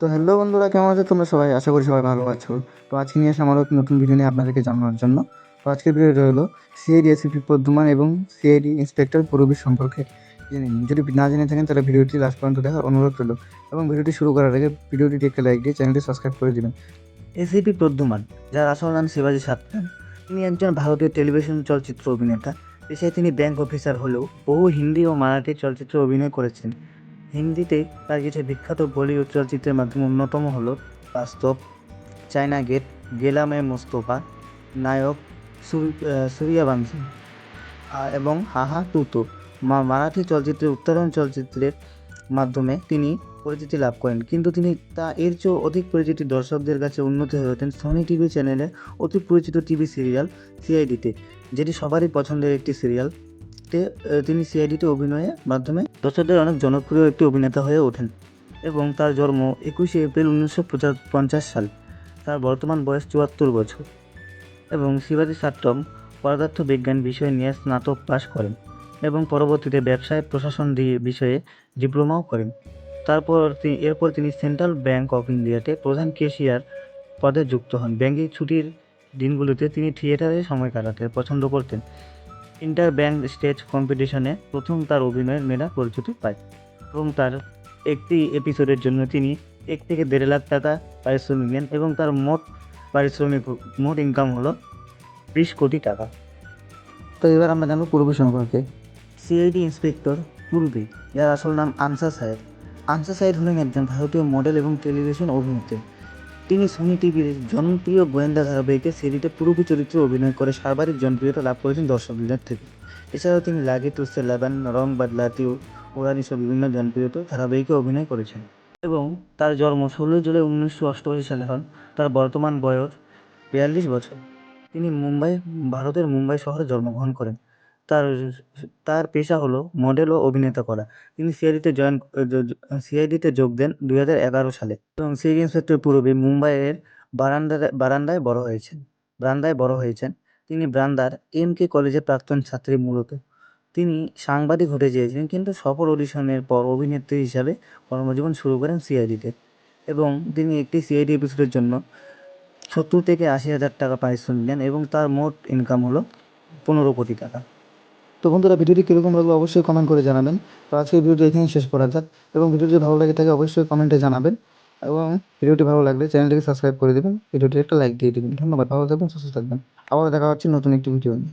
তো হ্যালো বন্ধুরা, কেমন আছো তোমরা সবাই? আশা করি সবাই ভালো আছো। তো আজকে নিয়ে আসা আমার নতুন ভিডিও নিয়ে আপনাদেরকে জানানোর জন্য। তো আজকের ভিডিওটা হলো সিআইডি এসিপি পদ্মান এবং সিআইডি ইন্সপেক্টর পুরবীর সম্পর্কে জেনে নিন যদি না জেনে থাকেন, তাহলে ভিডিওটি লাস্ট পর্যন্ত দেখার অনুরোধ রইল। এবং ভিডিওটি শুরু করার আগে ভিডিওটি একটি লাইক দিয়ে চ্যানেলটি সাবস্ক্রাইব করে দিবেন। এসিপি প্রদ্যুমান, যার আসল নাম শিবাজী সাতকান। তিনি একজন ভারতীয় টেলিভিশন চলচ্চিত্র অভিনেতা। পেশায় তিনি ব্যাংক অফিসার হলেও বহু হিন্দি ও মারাঠি চলচ্চিত্রে অভিনয় করেছেন। হিন্দিতে তার কিছু বিখ্যাত বলিউড চলচ্চিত্রের মাধ্যমে অন্যতম হলো বাস্তব চায়না গেট, গেলামে মোস্তফা, নায়ক সূর্যবংশী এবং হাহা তুতো। মা মারাঠি চলচ্চিত্রের উত্তরণ চলচ্চিত্রের মাধ্যমে তিনি পরিচিতি লাভ করেন। কিন্তু তিনি তা এর চেয়েও অধিক পরিচিতি দর্শকদের কাছে উন্নতি হয়ে ওঠেন সোনি টিভি চ্যানেলে অতি পরিচিত টিভি সিরিয়াল সিআইডিতে যেটি সবারই পছন্দের একটি সিরিয়াল তে তিনি সিআইডিতে অভিনয়ের মাধ্যমে দর্শকদের অনেক জনপ্রিয় একটি অভিনেতা হয়ে ওঠেন এবং তার জন্ম একুশে এপ্রিল উনিশশো পঞ্চাশ সাল। তার বর্তমান বয়স চুয়াত্তর বছর এবং শিবাজী সাট্টম পদার্থ বিজ্ঞান বিষয় নিয়ে স্নাতক পাশ করেন এবং পরবর্তীতে ব্যবসায় প্রশাসন দিয়ে বিষয়ে ডিপ্লোমাও করেন। তারপর তিনি এরপর তিনি সেন্ট্রাল ব্যাংক অফ ইন্ডিয়াতে প্রধান কেশিয়ার পদে যুক্ত হন। ব্যাংকিং ছুটির দিনগুলোতে তিনি থিয়েটারে সময় কাটাতে পছন্দ করতেন। ইন্টার ব্যাংক স্টেজ কম্পিটিশনে প্রথম তার অভিনয়ের মেলা পরিচিতি পায় এবং তার একটি এপিসোডের জন্য তিনি এক থেকে দেড় লাখ টাকা পারিশ্রমিক নেন এবং তার মোট পারিশ্রমিক মোট ইনকাম হলো বিশ কোটি টাকা। তো এবার আমরা জানব পূর্বী সম্পর্কে। সিআইডি ইন্সপেক্টর পূর্বে যার আসল নাম আনসা সাহেব। আনসা সাহেব হলেন একজন ভারতীয় মডেল এবং টেলিভিশন অভিনেত্রী। তিনি সোনি টিভির জনপ্রিয় গোয়েন্দা ধারাবাহিকে সিরিতে পুরোপি চরিত্রে অভিনয় করে সর্বাধিক জনপ্রিয়তা লাভ করেছেন দর্শকদের থেকে। এছাড়াও তিনি লাগে তুসে লাগান রং বদলাতি ওরানি সব বিভিন্ন জনপ্রিয়তা ধারাবাহিকে অভিনয় করেছেন। এবং তার জন্ম ষোলোই জুলাই উনিশশো অষ্টআশি সালে হন। তার বর্তমান বয়স বিয়াল্লিশ বছর। তিনি মুম্বাই, ভারতের মুম্বাই শহরে জন্মগ্রহণ করেন। তার তার পেশা হলো মডেল ও অভিনেতা করা। তিনি সিআইডিতে জয়েন সিআইডিতে যোগ দেন দুই হাজার এগারো সালে। এবং সিআইডি ইন্সপেক্টর পূর্বে মুম্বাইয়ের বারান্দায় বারান্দায় বড় হয়েছেন, বারান্দায় বড় হয়েছেন। তিনি ব্রান্দার এম কে কলেজের প্রাক্তন ছাত্রী মূলত। তিনি সাংবাদিক হতে চেয়েছিলেন, কিন্তু সফল অডিশনের পর অভিনেত্রী হিসাবে কর্মজীবন শুরু করেন সিআইডিতে এবং তিনি একটি সিআইডি এপিসোডের জন্য সত্তর থেকে আশি হাজার টাকা পারিশ্রমিক নেন এবং তার মোট ইনকাম হলো পনেরো কোটি টাকা। তো বন্ধুরা ভিডিওটি কীরকম লাগল অবশ্যই কমেন্ট করে জানাবেন। তো আজকের ভিডিওটি এখানেই শেষ করা যাক এবং ভিডিওটি ভালো লাগে থাকে অবশ্যই কমেন্টে জানাবেন এবং ভিডিওটি ভালো লাগলে চ্যানেলটিকে সাবস্ক্রাইব করে দেবেন, ভিডিওটি একটা লাইক দিয়ে দেবেন। ধন্যবাদ, ভালো থাকবেন, সুস্থ থাকবেন। আবার দেখা হচ্ছে নতুন একটি ভিডিও নিয়ে।